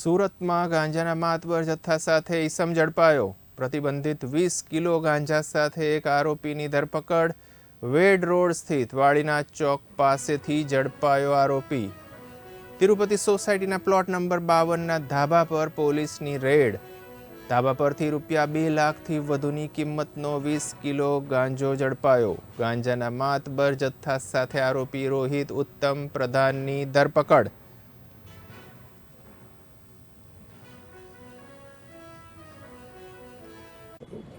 સુરતમાં ગાંજાના માતબર જથ્થા સાથે ઈસમ ઝડપાયો. પ્રતિબંધિત વીસ કિલો ગાંજા સાથે એક આરોપીની ધરપકડ. વેડ રોડ સ્થિત વાડીના ચોક પાસેથી ઝડપાયો આરોપી. તિરુપતિ સોસાયટીના પ્લોટ નંબર બાવનના ધાબા પર પોલીસની રેડ. ધાબા પરથી રૂપિયા બે લાખથી વધુની કિંમતનો વીસ કિલો ગાંજો ઝડપાયો. ગાંજાના માતબર જથ્થા સાથે આરોપી રોહિત ઉત્તમ પ્રધાનની ધરપકડ.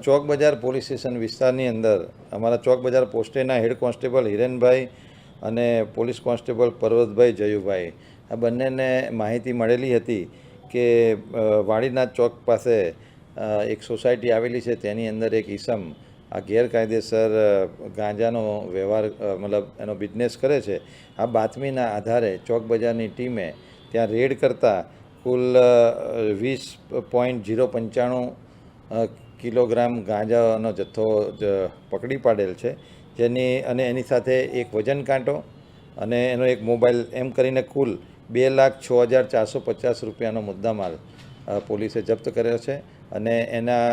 ચોક બજાર પોલીસ સ્ટેશન વિસ્તારની અંદર અમારા ચોક બજાર પોસ્ટેના હેડ કોન્સ્ટેબલ હિરેનભાઈ અને પોલીસ કોન્સ્ટેબલ પર્વતભાઈ જયુભાઈ. આ બંનેને માહિતી મળેલી હતી કે વાડીનાથ ચોક પાસે એક સોસાયટી આવેલી છે, તેની અંદર એક ઈસમ, આ ગેરકાયદેસર ગાંજાનો વ્યવહાર મતલબ એનો બિઝનેસ કરે છે. આ બાતમીના આધારે ચોક બજારની ટીમે ત્યાં રેડ કરતાં કુલ વીસ પોઈન્ટ જીરો પંચાણું કિલોગ્રામ ગાંજાનો જથ્થો પકડી પાડેલ છે. જેની અને એની સાથે એક વજન કાંટો અને એનો એક મોબાઈલ, એમ કરીને કુલ બે લાખ છ હજાર ચારસો પચાસ રૂપિયાનો મુદ્દામાલ પોલીસે જપ્ત કર્યો છે. અને એના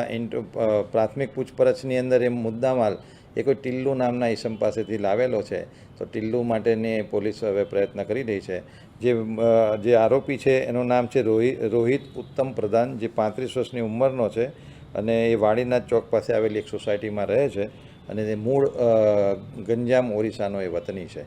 પ્રાથમિક પૂછપરછની અંદર એ મુદ્દામાલ એ કોઈ ટિલ્લુ નામના ઈસમ પાસેથી લાવેલો છે. તો ટિલ્લુ માટેની પોલીસ હવે પ્રયત્ન કરી રહી છે. જે જે આરોપી છે એનું નામ છે રોહિત રોહિત ઉત્તમ પ્રધાન, જે પાંત્રીસ વર્ષની ઉંમરનો છે. અને એ વાડીનાથ ચોક પાસે આવેલી એક સોસાયટીમાં રહે છે અને તે મૂળ ગંજામ ઓરિસ્સાનો એ વતની છે.